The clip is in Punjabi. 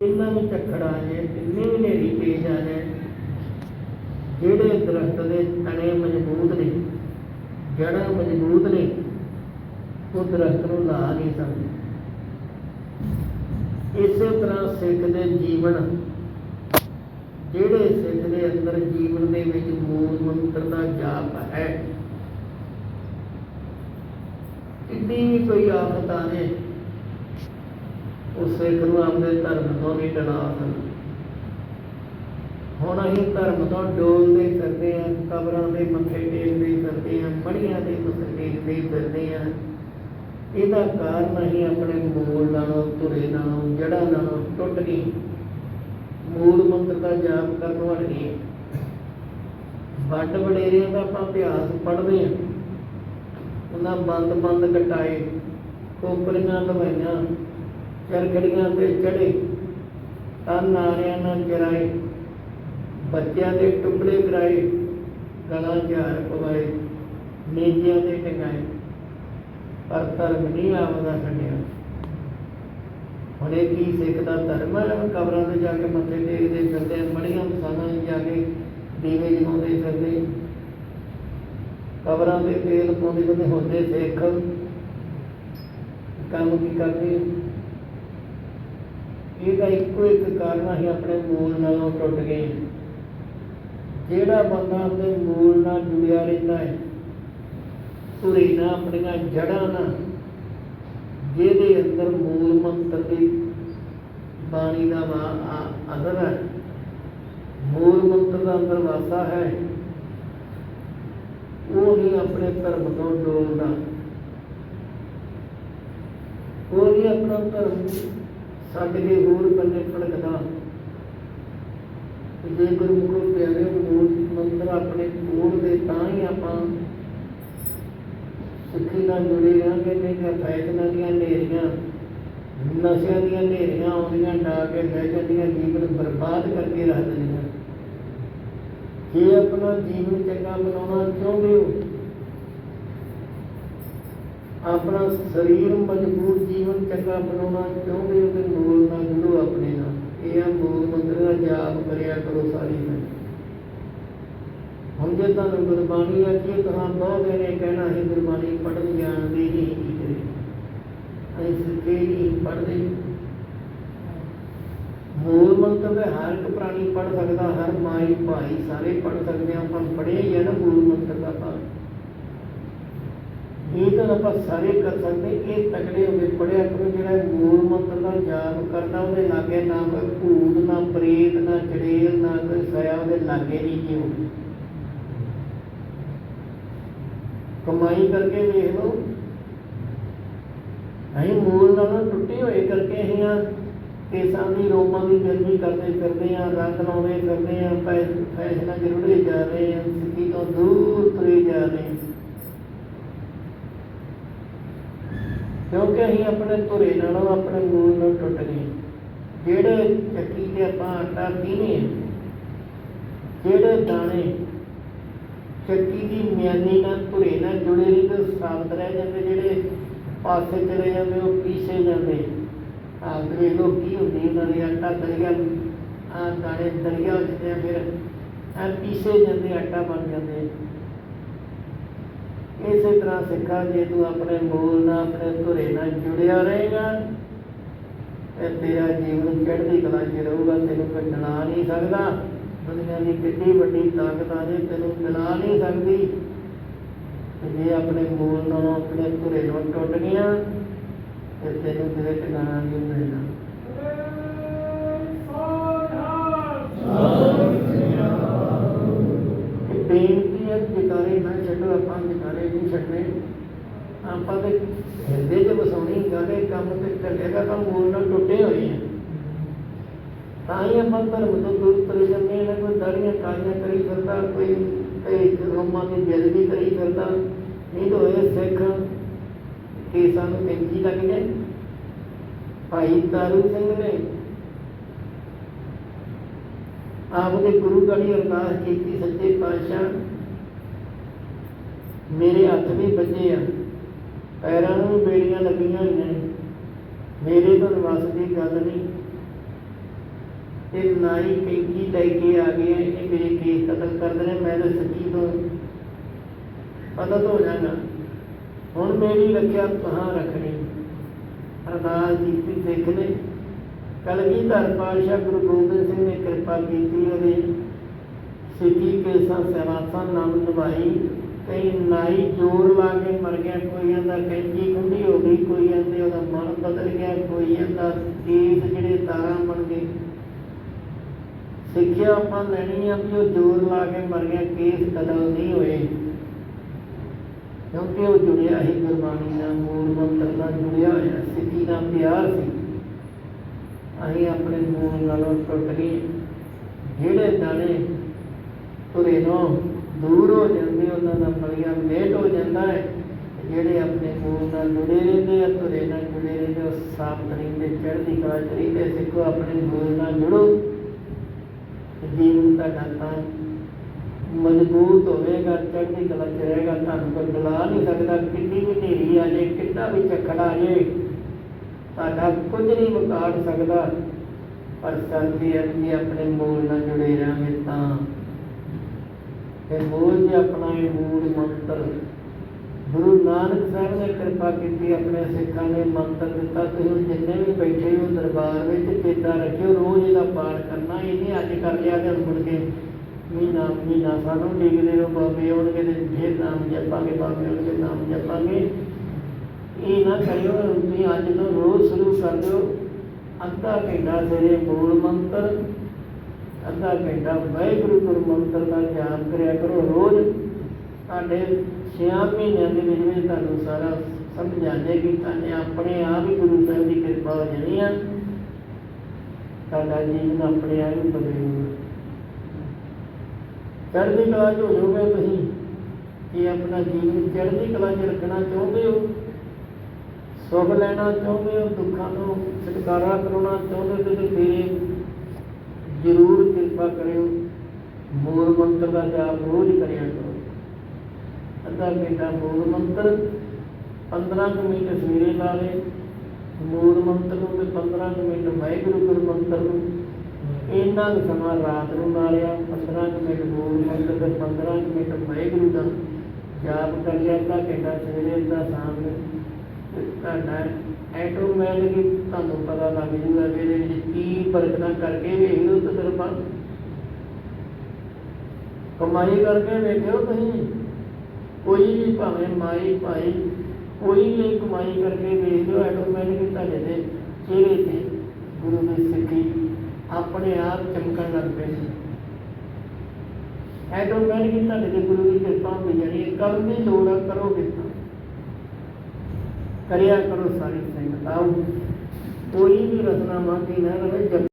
ਇਹਨਾਂ ਵਿੱਚ ਝੱਖੜ ਆ ਜਾਏ ਕਿੰਨੀ ਹਨੇਰੀ ਤੇਜ਼ ਆ ਜਾਏ ਜਿਹੜੇ ਦਰਖਤ ਦੇ ਤਣੇ ਮਜ਼ਬੂਤ ਨੇ ਜੜ੍ਹਾਂ ਮਜ਼ਬੂਤ ਨੇ, ਉਹ ਦਰਖਤ ਨੂੰ ਲਾ ਨਹੀਂ ਸਕਦੇ। ਇਸੇ ਤਰ੍ਹਾਂ ਸਿੱਖ ਦੇ ਜੀਵਨ, ਜਿਹੜੇ ਸਿੱਖ ਦੇ ਅੰਦਰ ਜੀਵਨ ਦੇ ਵਿੱਚ ਮੂਲ ਮੰਤਰ ਦਾ ਜਾਪ ਹੈ ਕਿੰਨੀ ਵੀ ਕੋਈ ਆਫਤ ਆਵੇ ਉਹ ਸਿੱਖ ਨੂੰ ਆਪਣੇ ਧਰਮ ਤੋਂ ਨਹੀਂ ਡਰਾ ਸਕਦਾ ਹੁਣ ਅਸੀਂ ਧਰਮ ਤੋਂ ਡੋਲਦੇ ਫਿਰਦੇ ਆ ਕਬਰਾਂ ਦੇ ਮੱਥੇ ਟੇਕਦੇ ਫਿਰਦੇ ਆ ਮੜੀਆਂ ਦੇ ਮੱਥੇ ਟੇਕਦੇ ਫਿਰਦੇ ਆ ਇਹਦਾ ਕਾਰਨ ਅਸੀਂ ਆਪਣੇ ਮੂਲ ਨਾਲੋਂ, ਧੁਰੇ ਨਾਲੋਂ, ਜੜ੍ਹਾਂ ਨਾਲੋਂ ਟੁੱਟ ਗਏ। ਮੂਲ ਮੰਤਰ ਦਾ ਜਾਪ ਕਰਨ ਵਾਲੇ ਗਏ ਵੱਡ ਵਡੇਰਿਆਂ ਦਾ ਆਪਾਂ ਇਤਿਹਾਸ ਪੜ੍ਹਦੇ ਆ ਉਹਨਾਂ ਬੰਦ ਬੰਦ ਕਟਾਏ ਕੋਪਰੀਆਂ ਲਵਾਈਆਂ। ਚਰਖੜੀਆਂ ਤੇ ਚੜੇ ਤਨ ਨਾਰਿਆਂ ਨਾਲ ਜਰਾਏ ਬੱਚਿਆਂ ਦੇ ਟੁਕੜੇ ਕਰਾਏ। ਗਲਾਂ 'ਚ ਪਵਾਏ। ਨੇਜਿਆਂ ਤੇ ਟੰਗਾਏ ਪਰ ਧਰਮ ਨਹੀਂ ਆਪਦਾ ਛੱਡਿਆ। ਹੁਣ ਕੀ ਸਿੱਖ ਦਾ ਧਰਮ ਹੈ? ਕਬਰਾਂ ਤੇ ਜਾ ਕੇ ਮੱਥੇ ਟੇਕਦੇ ਫਿਰਦੇ ਮੜੀਆਂ ਮਸਾਨਾਂ 'ਚ ਜਾ ਕੇ ਦੀਵੇ ਜਗਾਉਂਦੇ ਫਿਰਦੇ। ਕਬਰਾਂ ਤੇ ਤੇਲ ਪਾਉਂਦੇ ਬੰਦੇ ਹੁੰਦੇ ਸਿੱਖ। ਕੰਮ ਕੀ ਕਰਦੇ ਇਹਦਾ ਇੱਕੋ ਇੱਕ ਕਾਰਨ ਅਸੀਂ ਆਪਣੇ ਮੂਲ ਨਾਲੋਂ ਟੁੱਟ ਗਏ ਜਿਹੜਾ ਬੰਦਾ ਆਪਣੇ ਮੂਲ ਨਾਲ ਜੁੜਿਆ ਰਹਿੰਦਾ ਹੈ ਧੁਰੇ ਨਾਲ ਆਪਣੀਆਂ ਜੜ੍ਹਾਂ ਨਾਲ, ਜਿਹਦੇ ਅੰਦਰ ਮੂਲ ਮੰਤਰ ਦੀ ਬਾਣੀ ਦਾ ਵਾ- ਅਦਰ ਹੈ, ਮੂਲ ਮੰਤਰ ਦਾ ਅੰਦਰ ਵਾਸਾ ਹੈ, ਉਹ ਹੀ ਆਪਣੇ ਧਰਮ ਤੋਂ ਡੋਲਦਾ ਉਹ ਹੀ ਆਪਣਾ ਧਰਮ ਛੱਡ ਕੇ ਹੋਰ ਬੰਨੇ ਭੜਕਦਾ। ਜੇ ਗੁਰਮੁਖੋ ਪਿਆਰੇ ਮੂਲ ਮੰਤਰ ਆਪਣੇ ਕੋਲ ਦੇ ਤਾਂ ਹੀ ਆਪਾਂ ਸਿੱਖੀ ਨਾਲ ਜੁੜੇ ਰਹਾਂਗੇ, ਨਹੀਂ ਤਾਂ ਫੈਸ਼ਨਾਂ ਦੀਆਂ ਨੇਰੀਆਂ ਨਸ਼ਿਆਂ ਦੀਆਂ ਨੇਰੀਆਂ ਆਉਂਦੀਆਂ, ਡਾ ਕੇ ਲੈ ਜਾਂਦੀਆਂ, ਜੀਵਨ ਬਰਬਾਦ ਕਰਕੇ ਰੱਖ ਦਿੰਦੀਆਂ। ਜੇ ਆਪਣਾ ਜੀਵਨ ਚੰਗਾ ਬਣਾਉਣਾ ਚਾਹੁੰਦੇ ਹੋ ਆਪਣਾ ਸਰੀਰ ਮਜ਼ਬੂਤ ਜੀਵਨ ਚੰਗਾ ਬਣਾਉਣਾ ਚਾਹੁੰਦੇ ਹੋ ਤੇ ਮੂਲ ਨਾਲ ਜੁੜੋ ਆਪਣੇ ਨਾਲ। ਇਹ ਆ ਮੂਲ ਮੰਤਰ ਦਾ ਜਾਪ ਕਰਿਆ ਕਰੋ ਸਾਰੀ ਦਿਨ ਹੁਣ ਜੇ ਤੁਹਾਨੂੰ ਗੁਰਬਾਣੀ ਆ ਤਾਂ ਬਹੁਤ ਨੇ ਕਹਿਣਾ ਹੈ ਗੁਰਬਾਣੀ ਪੜ੍ਹਨ ਜਾਣਦੇ ਨਹੀਂ ਕੀ ਕਰੇ ਅਸੀਂ ਸਿੱਖੇ ਨਹੀਂ ਪੜ੍ਹਦੇ। ਮੂਲ ਮੰਤਰ ਦੇ ਹਰ ਇੱਕ ਪ੍ਰਾਣੀ ਪੜ੍ਹ ਸਕਦਾ, ਹਰ ਮਾਈ ਭਾਈ ਸਾਰੇ ਪੜ੍ਹ ਸਕਦੇ ਆ, ਆਪਾਂ ਪੜ੍ਹੇ ਹੀ ਆ ਨਾ ਮੂਲ ਮੰਤਰ ਦਾ ਤਾਂ ਇਹ ਆਪਾਂ ਸਾਰੇ ਕਰ ਸਕਦੇ, ਇਹ ਤਕੜੇ ਹੋ ਕੇ ਪੜਿਆ ਕਰੋ ਜਿਹੜਾ ਮੂਲ ਮੰਤਰ ਦਾ ਜਾਪ ਕਰਦਾ, ਉਹਦੇ ਲਾਗੇ ਨਾ ਕੋਈ ਭੂਤ, ਨਾ ਪ੍ਰੇਤ, ਨਾ ਚੜੇਲ ਨਾ ਕੋਈ ਸਾਇਆ ਉਹਦੇ ਲਾਗੇ ਨਹੀਂ ਕਿਉਂ ਕਮਾਈ ਕਰਕੇ ਵੇਖ ਲਓ। ਅਸੀਂ ਮੂਲ ਨਾਲੋਂ ਟੁੱਟੇ ਹੋਏ ਕਰਕੇ ਅਸੀਂ ਆ ਕੇਸਾਂ ਦੀ, ਰੋਮਾਂ ਦੀ ਗਰਮੀ ਕਰਦੇ ਫਿਰਦੇ ਆ ਰੰਗ ਲਾਉਂਦੇ ਫਿਰਦੇ ਆ ਫੈਸ਼ਨਾਂ ਜਰੂਰੇ ਜਾ ਰਹੇ ਆ ਸਿੱਧੀ ਤੋਂ ਦੂਰ ਤੁਰੇ ਜਾ ਰਹੇ ਆ ਕਿਉਂਕਿ ਅਸੀਂ ਆਪਣੇ ਧੁਰੇ ਨਾਲੋਂ ਆਪਣੇ ਮੂਲ ਨਾਲ ਟੁੱਟ ਗਏ। ਜਿਹੜੇ ਚੱਕੀ ਤੇ ਆਪਾਂ ਆਟਾ ਪੀਨੇ ਜਿਹੜੇ ਦਾਣੇ ਚੱਕੀ ਦੀ ਮਿਆਨੀ ਨਾਲ ਧੁਰੇ ਨਾਲ ਜੁੜੇ ਨਹੀਂ, ਤੇ ਸਾਬਤ ਰਹਿ ਜਾਂਦੇ, ਜਿਹੜੇ ਪਾਸੇ ਚਲੇ ਜਾਂਦੇ, ਉਹ ਪੀਸੇ ਜਾਂਦੇ। ਆਖਰੇ ਲੋਕ ਕੀ ਹੁੰਦੀ ਉਹਨਾਂ ਦੇ ਆਟਾ ਦਲੀਆ ਆ ਦਾਣੇ ਦਲੀਆ ਹੋ ਜਾਂਦੇ ਫਿਰ ਆ ਪੀਸੇ ਜਾਂਦੇ, ਆਟਾ ਬਣ ਜਾਂਦੇ। ਇਸੇ ਤਰ੍ਹਾਂ ਸਿੱਖਾ ਜੇ ਤੂੰ ਆਪਣੇ ਮੂਲ ਨਾਲ ਆਪਣੇ ਧੁਰੇ ਨਾਲ ਜੁੜਿਆ ਰਹੇਗਾ ਤੇ ਤੇਰਾ ਜੀਵਨ ਚੜ੍ਹਦੀ ਕਲਾ 'ਚ ਰਹੂਗਾ ਤੈਨੂੰ ਕੋਈ ਡਣਾ ਨਹੀਂ ਸਕਦਾ। ਦੁਨੀਆ ਦੀ ਕਿੰਨੀ ਵੱਡੀ ਤਾਕਤ ਆ ਜੇ ਤੈਨੂੰ ਮਿਲਾ ਨਹੀਂ ਸਕਦੀ। ਤੇ ਜੇ ਆਪਣੇ ਮੂਲ ਨਾਲ ਆਪਣੇ ਧੁਰੇ ਨਾਲ ਟੁੱਟ ਗਿਆ ਤੇ ਤੈਨੂੰ ਕਿਤੇ ਟਿਕਾਣਾ ਨਹੀਂ ਮਿਲਣਾ ਇਹ ਛੱਡਣੇ ਆਪਾਂ ਤੇ ਹਿਰਦੇ 'ਚ ਵਸਾਉਣੀ, ਗੱਲ ਇਹ ਕੰਮ ਤੇ ਚੱਲੇਗਾ ਤਾਂ ਮੂਲ ਨਾਲ ਟੁੱਟੇ ਹੋਏ ਆ। ਤਾਂ ਹੀ ਆਪਾਂ ਧਰਮ ਤੋਂ ਦੂਰ ਤੁਰੇ ਜਾਂਦੇ ਹਾਂ ਕੋਈ ਦਾੜੀਆਂ ਕਾਲੀਆਂ ਕਰੀ ਫਿਰਦਾ, ਕੋਈ ਕਈ ਰੋਮਾਂ ਦੀ ਬੇਦਬੀ ਕਰੀ ਫਿਰਦਾ। ਨਹੀਂ ਤਾਂ ਹੋਏ ਸਿੱਖ ਕਿ ਸਾਨੂੰ ਕੈਂਚੀ ਲੱਗ ਜਾਏ ਭਾਈ ਤਾਰੂ ਸਿੰਘ ਨੇ ਆਪਦੇ ਗੁਰੂ ਗੜੀ ਅਰਦਾਸ ਕੀਤੀ, ਸੱਚੇ ਪਾਤਸ਼ਾਹ ਮੇਰੇ ਹੱਥ ਵੀ ਬੱਝੇ ਆ। ਪੈਰਾਂ ਨੂੰ ਵੀ ਬੇੜੀਆਂ ਲੱਗੀਆਂ ਹੋਈਆਂ ਨੇ। ਮੇਰੇ ਤੋਂ ਵਸ ਦੀ ਗੱਲ ਨਹੀਂ। ਤੇ ਨਾਈ ਕੈਂਚੀ ਲੈ ਕੇ ਆ ਗਏ ਇਹ ਮੇਰੇ ਕੇਸ ਕਤਲ ਕਰ ਦੇਣੇ ਮੈਂ ਤਾਂ ਸੱਚੀ ਤੋਂ ਪਤਾ ਹੋ ਜਾਣਾ। ਹੁਣ ਮੇਰੀ ਰੱਖਿਆ ਤੁਹਾਂ ਰੱਖਣੀ। ਅਰਦਾਸ ਕੀਤੀ ਸਿੱਖ ਨੇ। ਕਲਗੀਧਰ ਪਾਤਸ਼ਾਹ ਗੁਰੂ ਗੋਬਿੰਦ ਸਿੰਘ ਨੇ ਕਿਰਪਾ ਕੀਤੀ, ਉਹਦੇ ਸਿੱਖੀ ਕੇਸਾਂ ਸਵਾਸਾਂ ਨਾਮ ਨਿਭਾਈ। ਕਈ ਨਾਈ ਜੋਰ ਲਾ ਕੇ ਮਰ ਗਿਆ। ਕੋਈ ਕਹਿੰਦਾ ਕੈਂਚੀ ਖੁੰਡੀ ਹੋ ਗਈ ਕੋਈ ਕਹਿੰਦੇ ਉਹਦਾ ਮਨ ਬਦਲ ਗਿਆ ਕੋਈ ਕਹਿੰਦਾ ਕੇਸ ਜਿਹੜੇ ਤਾਰਾਂ ਬਣ ਗਏ। ਸਿੱਖਿਆ ਆਪਾਂ ਲੈਣੀ ਆ ਵੀ ਉਹ ਜੋਰ ਲਾ ਕੇ ਮਰ ਗਿਆ, ਕੇਸ ਕਤਲ ਨਹੀਂ ਹੋਏ। ਕਿਉਂਕਿ ਉਹ ਜੁੜਿਆ ਹੀ ਗੁਰਬਾਣੀ ਨਾਲ ਮੂਲ ਮੰਤਰ ਨਾਲ ਜੁੜਿਆ ਹੋਇਆ, ਸਿੱਖੀ ਦਾ ਪਿਆਰ ਸੀ। ਅਸੀਂ ਆਪਣੇ ਮੂਲ ਨਾਲੋਂ ਟੁੱਟ ਗਏ। ਜਿਹੜੇ ਦਾਣੇ ਤੁਰੇ ਨੂੰ ਦੂਰ ਹੋ ਜਾਂਦੇ ਉਹਨਾਂ ਦਾ ਮਲਿਆ ਲੇਟ ਹੋ ਜਾਂਦਾ ਹੈ, ਜਿਹੜੇ ਆਪਣੇ ਮੂਲ ਨਾਲ ਜੁੜੇ ਰਹਿੰਦੇ ਆ ਤੁਰੇ ਨਾਲ ਜੁੜੇ ਰਹਿੰਦੇ ਉਹ ਸਾਫ਼ ਰਹਿੰਦੇ ਚੜ੍ਹਦੀ ਕਲਾ ਰਹਿੰਦੇ ਸਿੱਖੋ ਆਪਣੇ ਮੂਲ ਨਾਲ ਜੁੜੋ। ਜੀਵਨ ਤੁਹਾਡਾ ਤਾਂ ਮਜ਼ਬੂਤ ਹੋਵੇਗਾ, ਚੜ੍ਹਦੀ ਕਲਾ ਚ ਰਹੇਗਾ ਤੁਹਾਨੂੰ ਕੋਈ ਡਲਾ ਨਹੀਂ ਸਕਦਾ, ਕਿੰਨੀ ਵੀ ਹਨੇਰੀ ਆ ਜਾਏ ਕਿੰਨਾ ਵੀ ਝੱਖੜ ਆ ਜਾਏ ਤੁਹਾਡਾ ਕੁਝ ਨਹੀਂ ਵਿਗਾੜ ਸਕਦਾ। ਪਰ ਸਰਦੀ ਹੈ ਆਪਣੇ ਮੂਲ ਨਾਲ ਜੁੜੇ ਰਹਾਂਗੇ ਤਾਂ ਤੇ ਮੂਲ ਆਪਣਾ ਇਹ ਮੂਲ ਮੰਤਰ ਗੁਰੂ ਨਾਨਕ ਸਾਹਿਬ ਨੇ ਕਿਰਪਾ ਕੀਤੀ, ਆਪਣੇ ਸਿੱਖਾਂ ਨੇ ਮੰਤਰ ਦਿੱਤਾ। ਤੁਸੀਂ ਜਿੰਨੇ ਵੀ ਬੈਠੇ ਹੋ ਦਰਬਾਰ ਵਿੱਚ, ਚੇਤਾ ਰੱਖਿਓ, ਰੋਜ਼ ਇਹਦਾ ਪਾਠ ਕਰਨਾ। ਇਹ ਅੱਜ ਕਰ ਲਿਆ ਤੇ ਮੁੜ ਕੇ ਮਹੀਨਾ ਮਹੀਨਾ ਸਾਨੂੰ ਡਿਗਦੇ ਰਹੋ, ਬਾਬੇ ਆਉਣਗੇ ਤੇ ਫੇਰ ਨਾਮ ਜਪਾਂਗੇ, ਬਾਬੇ ਆਉਣਗੇ, ਨਾਮ ਜਪਾਂਗੇ। ਇਹ ਨਾ ਕਰਿਓ, ਤੁਸੀਂ ਅੱਜ ਤੋਂ ਰੋਜ਼ ਸ਼ੁਰੂ ਕਰ ਦਿਓ। ਅੱਧਾ ਘੰਟਾ ਸਵੇਰੇ ਮੂਲ ਮੰਤਰ। ਅੱਧਾ ਘੰਟਾ ਵਾਹਿਗੁਰੂ ਗੁਰੂ ਮੰਤਰ ਦਾ ਜਾਪ ਕਰਿਆ ਕਰੋ। ਰੋਜ਼ ਤੁਹਾਡੇ ਛੇਆਂ ਮਹੀਨਿਆਂ ਦੇ ਵਿੱਚ ਵਿੱਚ ਤੁਹਾਨੂੰ ਸਾਰਾ ਸਮਝ ਆ ਜਾਏਗੀ, ਤੁਹਾਡੇ ਆਪਣੇ ਆਪ ਹੀ ਗੁਰੂ ਸਾਹਿਬ ਦੀ ਕਿਰਪਾ ਹੋ ਜਾਣੀ ਆ। ਤੁਹਾਡਾ ਜੀਵਨ ਆਪਣੇ ਆਪ ਹੀ ਬਦਲੇਗਾ। ਚੜ੍ਹਦੀ ਕਲਾ 'ਚ ਹੋ ਜਾਓਗੇ ਤੁਸੀਂ। ਕਿ ਆਪਣਾ ਜੀਵਨ ਚੜ੍ਹਦੀ ਕਲਾ 'ਚ ਰੱਖਣਾ ਚਾਹੁੰਦੇ ਹੋ, ਸੁਖ ਲੈਣਾ ਚਾਹੁੰਦੇ ਹੋ, ਦੁੱਖਾਂ ਤੋਂ ਛੁਟਕਾਰਾ ਕਰਾਉਣਾ ਚਾਹੁੰਦੇ ਹੋ, ਤੇ ਫਿਰ ਜ਼ਰੂਰ ਕਿਰਪਾ ਕਰਿਓ ਮੂਲ ਮੰਤਰ ਦਾ ਜਾਪ ਰੋਜ਼ ਕਰਿਆ ਕਰੋ। ਅੱਧਾ ਘੰਟਾ ਮੂਲ ਮੰਤਰ 15 ਕੁ ਮਿੰਟ ਸਵੇਰੇ ਲਾ ਲਏ। ਮੂਲ ਮੰਤਰ ਨੂੰ ਤੇ 15 ਕੁ ਮਿੰਟ ਵਾਹਿਗੁਰੂ ਗੁਰੂ ਮੰਤਰ ਨੂੰ। ਇਹਨਾਂ ਕੁ ਸਮਾਂ ਰਾਤ ਨੂੰ ਲਾ ਲਿਆ 15 ਕੁ ਮਿੰਟ ਮੂਲ ਮੰਤਰ ਤੇ 15 ਕੁ ਮਿੰਟ ਵਾਹਿਗੁਰੂ ਦਾ ਜਾਪ ਕਰ ਲਿਆ। ਅੱਧਾ ਘੰਟਾ ਸਵੇਰੇ ਦਾ ਸ਼ਾਮ ਨੂੰ। ਤੇ ਤੁਹਾਡਾ ਐਟੋਮੈਟਿਕ ਤੁਹਾਨੂੰ ਪਤਾ ਲੱਗ ਜੂਗਾ ਕਿ ਇਹਦੇ ਵਿੱਚ ਕੀ ਬਰਕਤਾਂ ਕਰਕੇ ਵੇਖ ਲਓ ਤੇ ਫਿਰ ਕਮਾਈ ਕਰਕੇ ਵੇਖਿਓ ਤੁਸੀਂ। ਕੋਈ ਵੀ ਭਾਵੇਂ ਮਾਈ ਭਾਈ ਕੋਈ ਵੀ ਕਮਾਈ ਕਰਕੇ ਵੇਖ ਲਿਓ ਐਟੋਮੈਟਿਕ ਤੁਹਾਡੇ ਦੇ ਚਿਹਰੇ ਤੇ ਗੁਰੂ ਦੀ ਸਿੱਖੀ ਆਪਣੇ ਆਪ ਚਮਕਣ ਲੱਗ ਪੈਣੀ ਐਟੋਮੈਟਿਕ ਤੁਹਾਡੇ ਤੇ ਗੁਰੂ ਦੀ ਕਿਰਪਾ ਹੋ ਜਾਣੀ ਹੈ। ਕਰਨ ਦੀ ਲੋੜ ਆ, ਕਰੋਗੇ ਤਾਂ। ਕਰਿਆ ਕਰੋ ਸਾਰੀ ਸੰਗਤ। ਆਓ ਕੋਈ ਵੀ ਰਸਨਾ ਮੰਗੀ ਨਾ ਰਵੇ